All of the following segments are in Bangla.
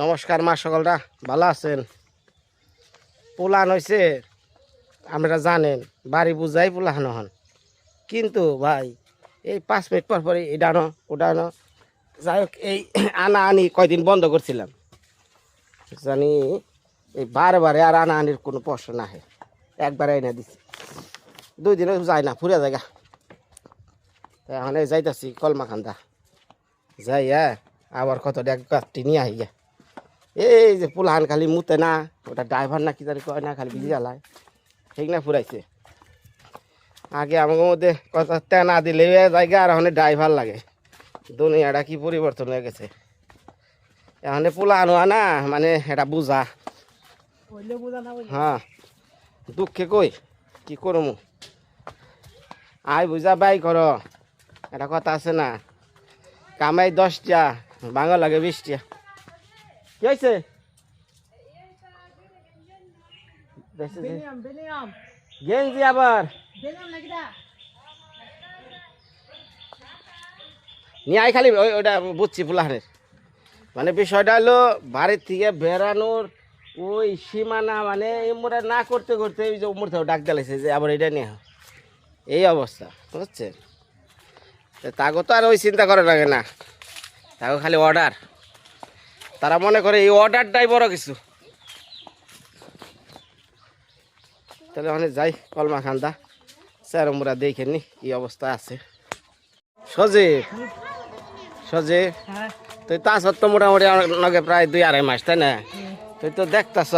নমস্কার মা সকলরা, ভালো আছেন? পোলান হয়েছে আপনারা জানেন, বাড়ি বুঝাই পোলাহানো হন। কিন্তু ভাই, এই পাঁচ মিনিট পর পরে এডানো ওডানো যাই হোক, এই আনা আনি কয়দিন বন্ধ করছিলাম। জানি এই বারে আর আনা আনির কোনো প্রশ্ন না হয় একবারে এনে দিছি। দুই দিনে যায় না ফুরে জায়গা এখন এই যাইতাছি কলমাখান্দা যাই হ্যাঁ আবার কত এক নিয়ে গা এই যে পুলাহান খালি মুতে না ওটা ড্রাইভার না কি জানি কয় না খালি বিজি জ্বালায়। ঠিক না ফুরাইছে। আগে আমাদের মধ্যে কত তেনা দিলে জায়গা আর ওখানে ড্রাইভার লাগে। দুনিয়াটা কি পরিবর্তন হয়ে গেছে। এখানে পোলা আনোয়া না মানে এটা বুঝা। হ্যাঁ দুঃখে কই কি করমু? আই বুঝা বাই কর এটা কথা আছে না। কামাই দশটা বাংলা লাগে বিশটা। কি হয়েছে গেঞ্জি আবার। নিয়ে আই খালি ওই ওটা বুঝছি ফুলাহানের মানে বিষয়টা হলো বাড়ির থেকে বেড়ানোর ওই সীমানা মানে এমরা না করতে করতে ওই যে উমর থেকে ডাক দিলেছে যে আবার এটা নিয়ে এই অবস্থা বুঝছেন? তাকে তো আর ওই চিন্তা করে লাগে না। তাকে খালি অর্ডার তারা মনে করে এই অর্ডারটাই বড় কিছু। তাহলে ওখানে যাই কলমা খান্দা স্যার আমরা দেখে নি কি অবস্থা আছে। সজীব সজীব তুই তা সত্য মোটামুটি আমার লগে প্রায় দুই আড়াই মাস তাই না? তুই তো দেখতাস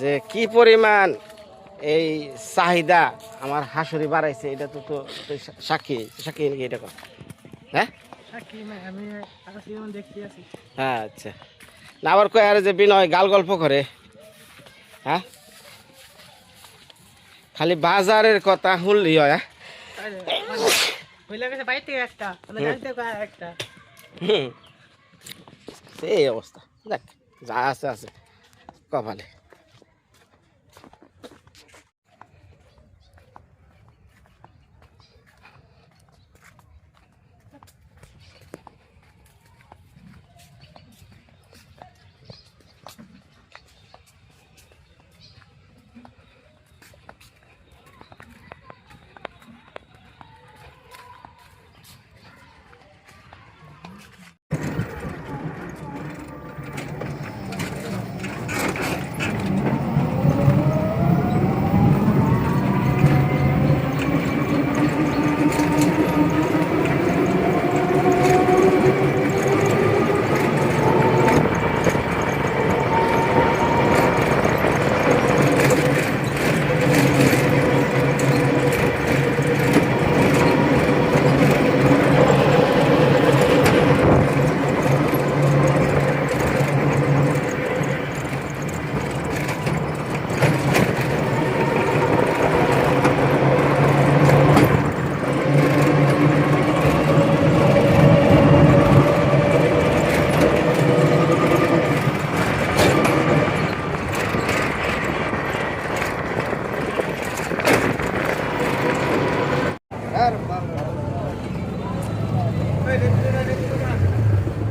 যে কি পরিমাণ এই চাহিদা আমার হাসুরি বাড়াইছে এটা তো তো সাক্ষী সাক্ষী নাকি এটা হ্যাঁ? হ্যাঁ আচ্ছা। না আবার কয় আরে যে বিনয় গাল গল্প করে। হ্যাঁ? খালি বাজারের কথা শুনলি হয় হ্যাঁ? হুম। এই অবস্থা। দেখ যা আছে আছে। কপালে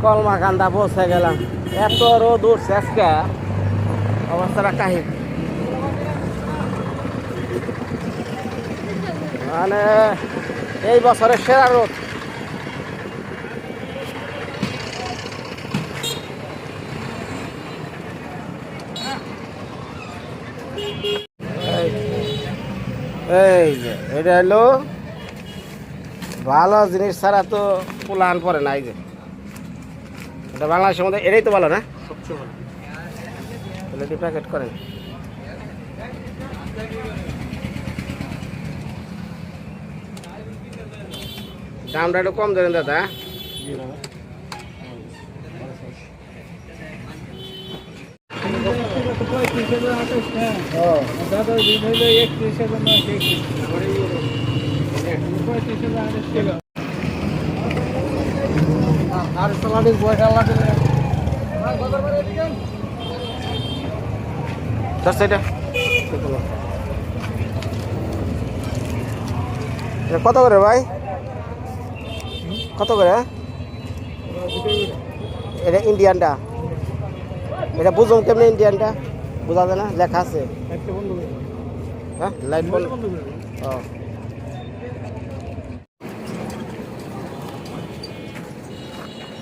কলমা কান্দা পৌঁছে গেলাম। এত রোদ উঠছে আজকে। অবস্থাটা কাহিল। মানে এই বছরের সেরা রোদ। এই- যে এটা হলো ভালো জিনিস ছাড়া তো পুলান পরে না এই যে। এটা বাংলাদেশের মধ্যে এটাই তো ভালো না? সবচেয়ে ভালো। তাহলে প্যাকেট করেন। দামটা একটু কম ধরেন দাদা। আর সালাডির বয়সা লাগে দশ এটা এটা কত করে ভাই? কত করে? এটা ইন্ডিয়ানটা। এটা বুঝুন কেমনি ইন্ডিয়ানটা? বোঝা যায় না? লেখা আছে। হ্যাঁ? লাইট বল বন্ধ ও হ্যালো এনে কে এমনি যারা সে আছে। হ্যাঁ ঘটনা নাকি ঘটনা কিছু না। এবার আমারও বাড়াইছে আমারও বাড়াইছে নাকি আপনারা একটু হারাইবেন, আমার দ্বারাই তো হয়েছে। এটাই কিছু না, কিছু না। মানে কিছু নাই। এটা এটা কি-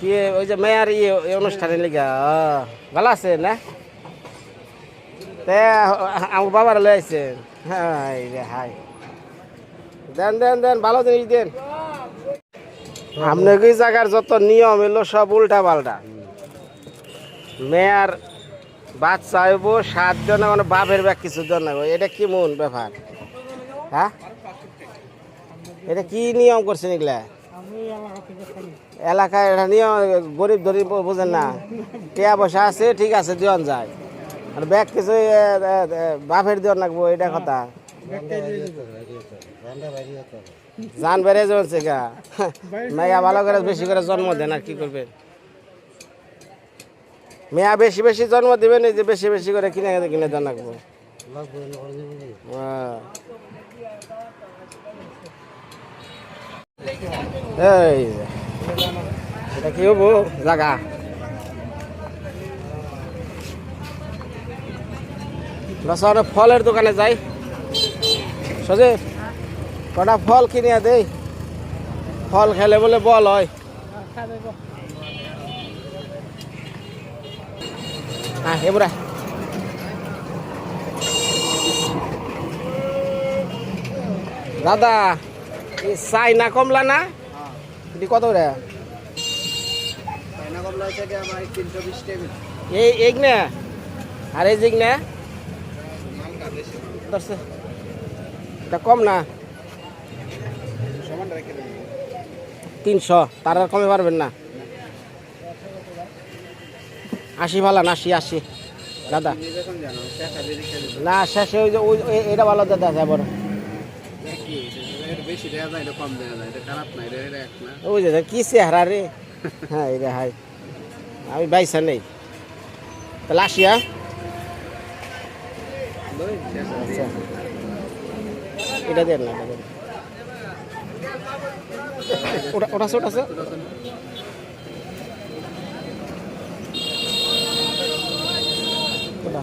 কি ওই যে মেয়ার ইয়ে এই অনুষ্ঠানে লিগা? ভালো আছে না? তে আমার বাবার লয়ে আইছেন হাই রে হাই দেন দেন দেন, ভালো জিনিস দেন। আপনাকে এই জায়গার যত নিয়ম, এলো সব উল্টা পাল্টা মেয়ার বাচ্চা হইব সাতজনে মানে বাপের ব্যাগ কিছু জন এটা কি মন ব্যাপার? হ্যাঁ? এটা কি নিয়ম করছেন এগুলা? এলাকায় এটা নিয়ম গরিব ধরি বোঝেন না। টিয়া পয়সা আছে ঠিক আছে দিয়ন যায়। আর ব্যাগ কিছু এ, এ, লাগবো এটা কথা। জান বেড়ে চলছে গা মেয়া ভালো করে বেশি করে জন্ম দেন আর কি করবেন? মেয়া বেশি বেশি জন্ম দিবেন এই যে বেশি বেশি করে কিনে কিনে দেন লাগবো। হ্যাঁ। এই। এটা কি হব? জাগা। লসারে ফলের দোকানে যাই। সজে কটা ফল কিনে দেই? ফল খেলে বলে বল হয়। হ্যাঁ দাদা চাই না কমলা না? এটি কত রে এই এক না আর এই জিগ না এটা কম না? তিনশো। তার আর কমে পারবেন না? আশি ভালো না আশি আশি। দাদা। না শেষে ওই যে ওই এটা ভালো দাদা আছে দেওয়া যায় এটা কম দেওয়া যায় এটা খারাপ না এটা এটা এক না। ওই যে কি চেহারা রে? হ্যাঁ এই হাই। আমি বাইসা নেই। তাহলে আসি হ্যাঁ? আচ্ছা। এটা দেন না ওটা ওটা আছে, ওটা।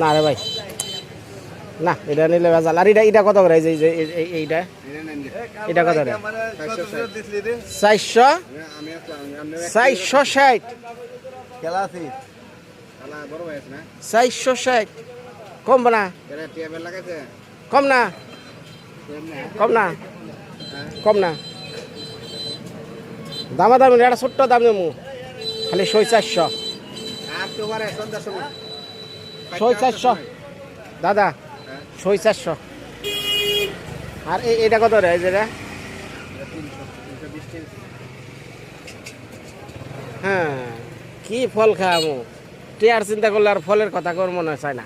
না রে ভাই। না, এটা নিলে বেজাল। আর এটা এটা কত করে? এই যে এই এই- এই- এইটা? এটা কত করে? চারশো? চারশো ষাট। চারশো ষাট। কম না। কম না। কম না। কম না। দামা দামি এটা ছোট্ট দাম দেবো খালি ছয় চারশো। ছয় চারশো। দাদা ছয় চারশো। আর এটা কত রে যেটা হ্যাঁ কি ফল খাওয়াবো টিয়ার চিন্তা করলে আর ফলের কথা কর মনে হয় না।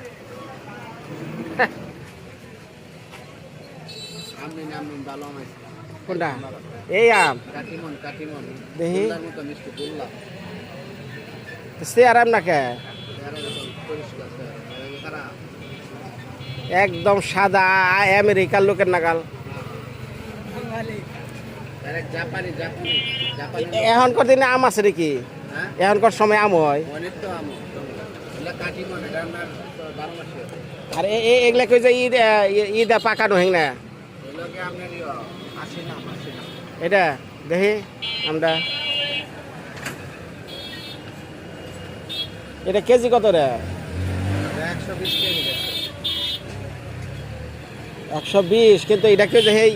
কোনটা? এই আম। দেখি। সে আরাম না কে এরা যখন পরিষ্কার আছে, এরা খারাপ একদম সাদা আমেরিকার লোকের নাগাল। এখনকার দিনে আম আছে নাকি? হ্যাঁ? এখনকার সময় আম হয়। আর এ- এ- এগুলা কই যে ঈদ ঈদ পাকানো হেং না? ইয়ে, না এটা দেখি আমরা এটা কেজি কত রে? একশো বিশ কেজি। একশো বিশ কিন্তু এটাকে যে এই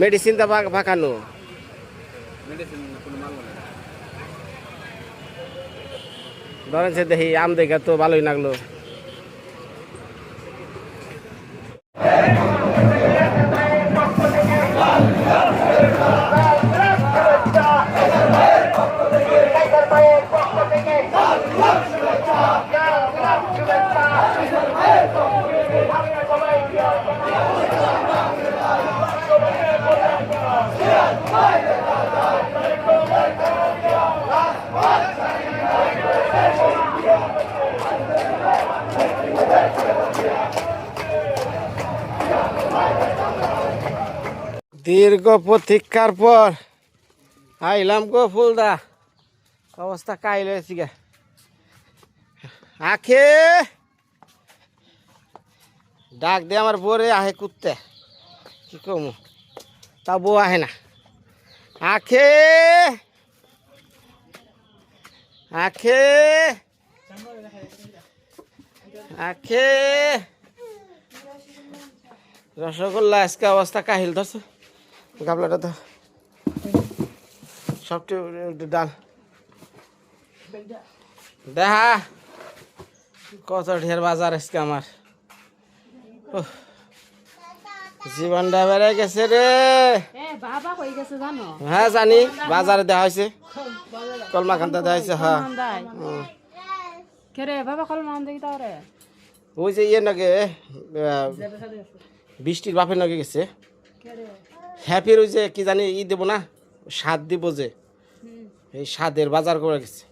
মেডিসিনটা পাকানো? ধরেন সে দেখি আম দেখে তো ভালোই লাগল। দীর্ঘ প্রতীক্ষার পর আইলাম গো ফুলদা। অবস্থা কাইল হয়েছি গে। আখে। ডাক দে আমার বোরে আহে কুত্তে। কি কমু? তা বউ আহে না। আখে। আখে। আখে। রসগোল্লা, আজকে অবস্থা কাহিল ধরছে। গাবলাটা তো সবটি ডাল। দেখা। কত ঢের বাজার আজকে আমার। জীবনটা বেড়ে গেছে রে। হ্যাঁ জানি। বাজারে দেওয়া হয়েছে। কলমা খান্তা দেওয়া হয়েছে হ্যাঁ। ওই যে ইয়ে নাকি বৃষ্টির বাপের নাকি গেছে। হ্যাপির ওই যে কি জানি ই দেবো না স্বাদ দিব যে। এই স্বাদের বাজার করে গেছে।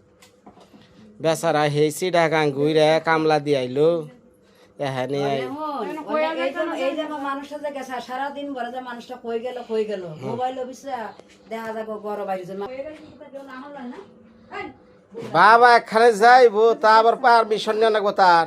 বেচারা হেই সিডা গান ঘুরে কামলা দিয়ে আইলো। এখানে আই এই যে মানুষটা যে গেছে সারাদিন বলে যে মানুষটা কই গেল কই গেল মোবাইল অফিসে দেখা যাব বড় বাইরে যে বাবা এখানে যাইবো তা আবার পারমিশন নিয়ে নাকবো তার।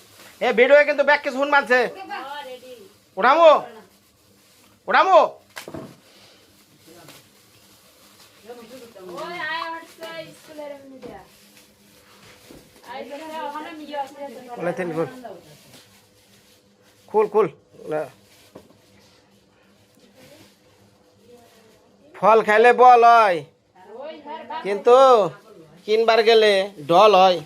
এ ভিডিও কিন্তু ব্যাগ কিছু শুন মানছে বলে তিন খুল খুল। খুল ফল খাইলে বল হয়। কিন্তু কিনবার গেলে ডল হয়।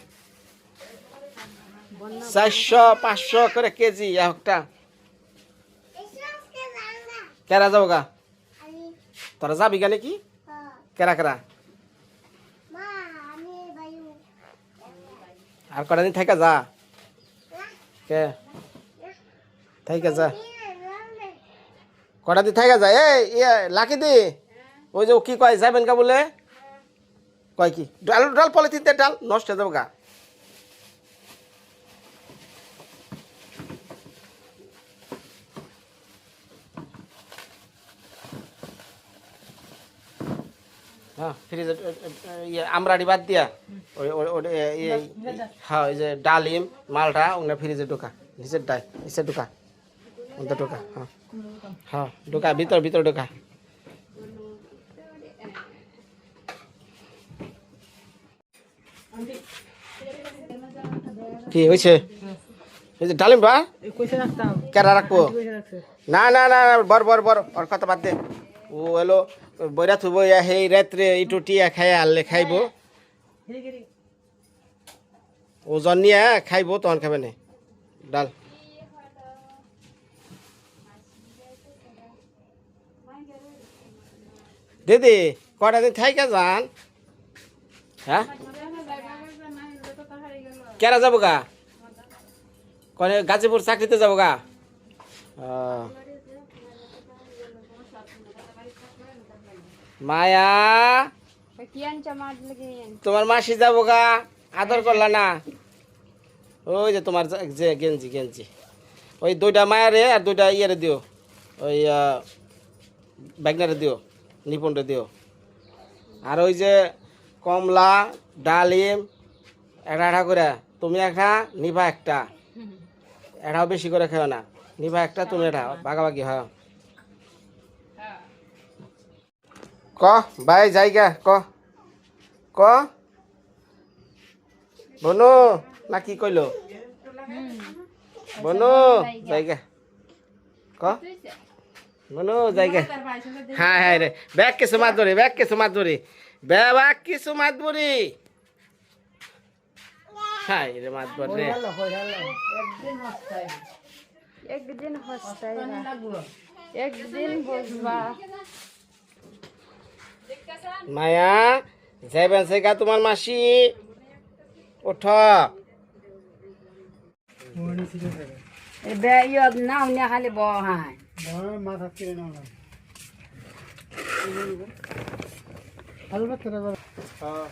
চারশো, পাঁচশো করে কেজি একটা। কেরা যাব গা? তোরা যাবি গা নাকি? কেরা কেরা? আর কটা দিন থাকা যা। কে? থাইকা যা। কটা দিন থাকা যা? এই ইয়ে লাকি দি। ওই যে কি কয় যাবেন কা বলে? কয় কি? ডাল ডাল পলিথিন ডাল। নষ্ট হয়ে যাব গা। হ্যাঁ ফ্রিজে ইয়ে আমরাডি বাদ দিয়া ওই ইয়ে হ্যাঁ ওই যে ডালিম মালটা ওগুলো ফ্রিজে ঢোকা নিচের ডাই নিচে ঢোকা ওদের ঢোকা হ্যাঁ। হ্যাঁ ঢোকা ভিতর ভিতর ঢোকা। কি হয়েছে? ডালিম বা? কেরা রাখব? না না না, বর বর বর ওর কথা বাদ দে। ও এলো বইরা থুবো, ইয়া সেই রাত্রে ইটু টিয়া খাই আনলে খাইবো। ওজন নিয়ে খাইবো তখন খাবে নে। ডাল। দিদি কটা দিন থাইকা যান? হ্যাঁ? কেরা যাব গা কনে গাজীপুর চাকরিতে যাব গা মায়া তোমার মাসি যাব গা আদর করলা না। ওই যে তোমার যে- গেঞ্জি গেঞ্জি। ওই দুইটা মায়ারে আর দুইটা ইয়েরে দিও। ওই ব্যাগনারে দিও নিপুণরে দিও। আর ওই যে কমলা ডালিম একটা একটা করে তুমি একটা নিভা একটা। এটাও বেশি করে খেও না। নিভা একটা তুমি এটা ভাগাভাগি হয়। ক, ভাই জায়গা ক। ক? বনু, না কি কইল? বনু জায়গা ক? বনু জায়গা হ্যাঁ হ্যাঁ রে, ব্যাগ কিছু মাছ ধরি, ব্যাগ কিছু মাছ ধরি। ব্যাগ কিছু মাছ ধরি। হ্যাঁ একদিন একদিন দেখতেছেন মায়া যাইবেন সেগা তোমার মাসি। ওঠ। ইয়ত না খালি বহায় মাথা নাও হ্যাঁ।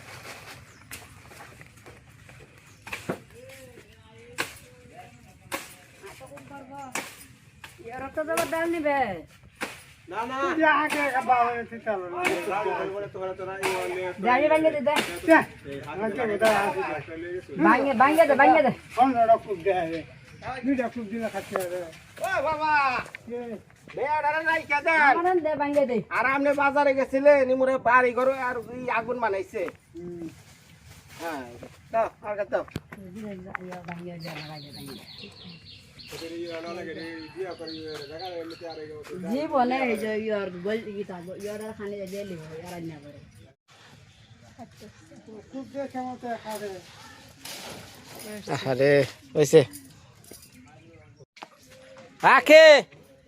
ইয়র তো দাম নিবে আর আপনি বাজারে গেছিলেন নিমুরে বাড়ি ঘর আর আগুন বানাইছে হ্যাঁ আর জীবনে এই যে ইয়র বল গীতা ইয়র খানে যে লিব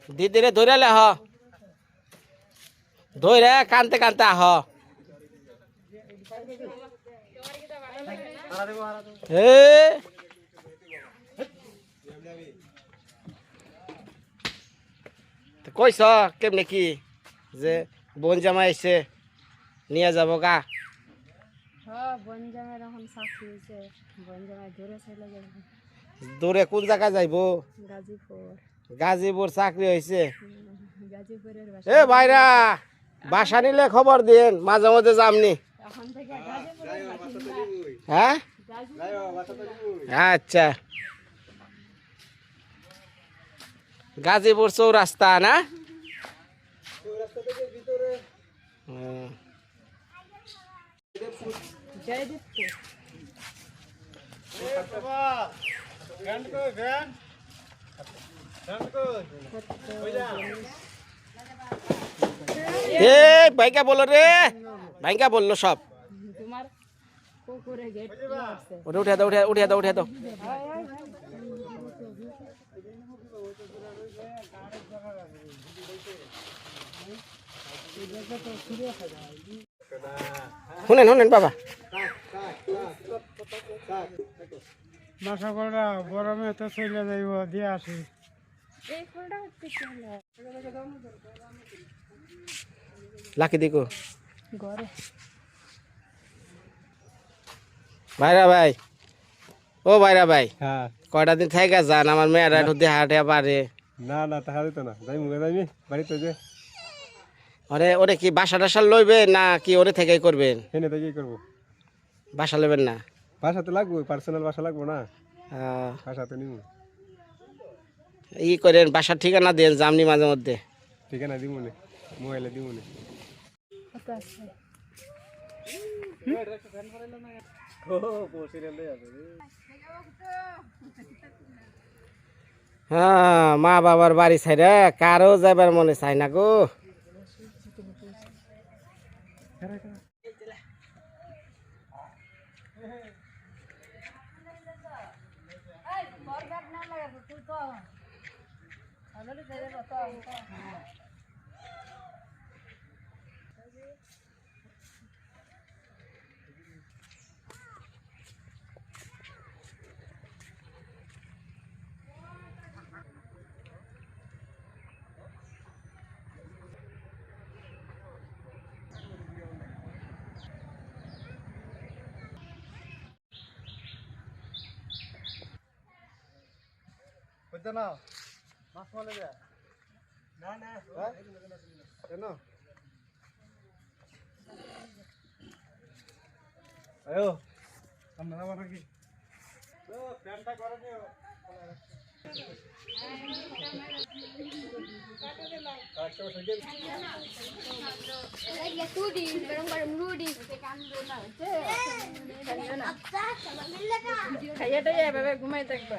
দিদিরে ধরে হ। ধরে কানতে কানতে আহ। এ কইস কেমনে কি? যে বোন জামাই এসে নিয়ে যাব গা। দূরে কোন জায়গায় যাইবো? গাজীপুর। চাকরি হয়েছে এ ভাইরা বাসা নিলে খবর দিন মাঝে মধ্যে যামনি। হ্যাঁ? আচ্ছা। গাজীপুর চৌরাস্তা না? ভাইকা বলো রে। ভাইকা বলল সব। তোমার উঠে দাও উঠে উঠে দাও উঠে দাও। শুনেন শুনেন বাবা। মাথা করা গরমে তো চলে যাইব দিয়ে আসি। এই ফুলটা লাকি দিকো। ভাইরা ভাই। ও ভাইরা ভাই। হ্যাঁ। কয়টা দিন থেকে যান? আমার মেয়েরা একটু দেহা টেহা পারে না না তাহা দিত না। যাই মুখে যাইমি বাড়িতে যে ওরে ওরে কি বাসা টাসা লইবে না কি ওরে থেকেই করবেন? হেনে কি করব। বাসা লইবেন না? বাসা তো লাগবো পার্সোনাল বাসা লাগবো না? আহ, বাসা তো নিব। ই করেন বাসার ঠিকানা দেন জামনি মাঝে মধ্যে। ঠিকানা দিব নে মোবাইলে দিব নে হ্যাঁ মা বাবার বাড়ি ছাইরা কারও যাবার মনে চাই না গো। বুঝতে না। মাছ মলে যা না না। কেন আয়ো আমরা আবার নাকি? প্যান্টটা করে দিও খাইয়াটা এভাবে ঘুমাই থাকবা।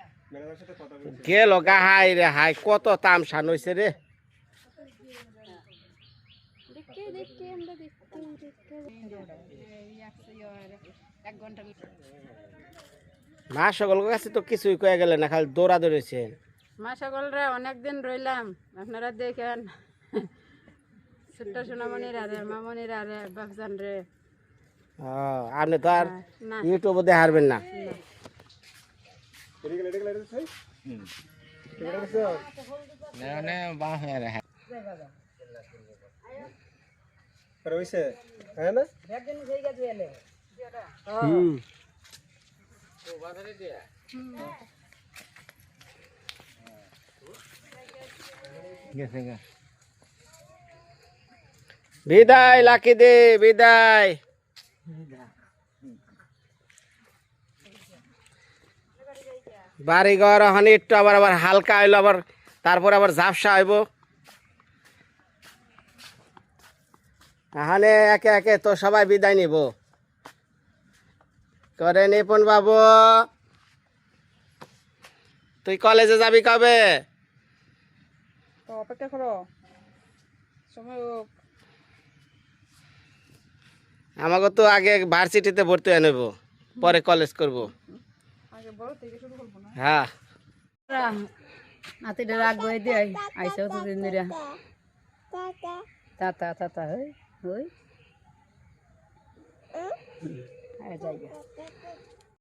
গেল গা হাই রে হাই কত তামসান হয়েছে রে। মা সকল কাছে তো কিছুই কয়ে গেলে না খালি দৌড়া দৌড়েছেন। মা সকলরা অনেকদিন রইলাম আপনারা দেখেন। ছোট্ট সোনামণির আরে মামনির আরে বাপজান রে। আপনি তো আর না ইউটিউবে দেখারবেন না। এদিকে এদিকে লাইট আছে মানে বাঁ হয়ে রে আর হইছে হ্যাঁ না একদিন সেই গেছে এলে হুম গেছে গা বিদায় লাকি দে বিদায় বাড়ি ঘর ওখানে একটু আবার আবার হালকা হইল আবার তারপর আবার ঝাপসা হইব। এখানে একে একে তো সবাই বিদায় নিব। করে নিপুণ বাবু। তুই কলেজে যাবি কবে? তো অপেক্ষা করো। সময় আমাকে তো আগে ভার্সিটিতে ভর্তি হয়ে নেব পরে কলেজ করব। আগে বড় থেকে শুরু করব হ্যাঁ নাতিটা রাখব এই দিয়ে আইসাও তো দিন দিরা তাতা তাতা হই হই আয় যাই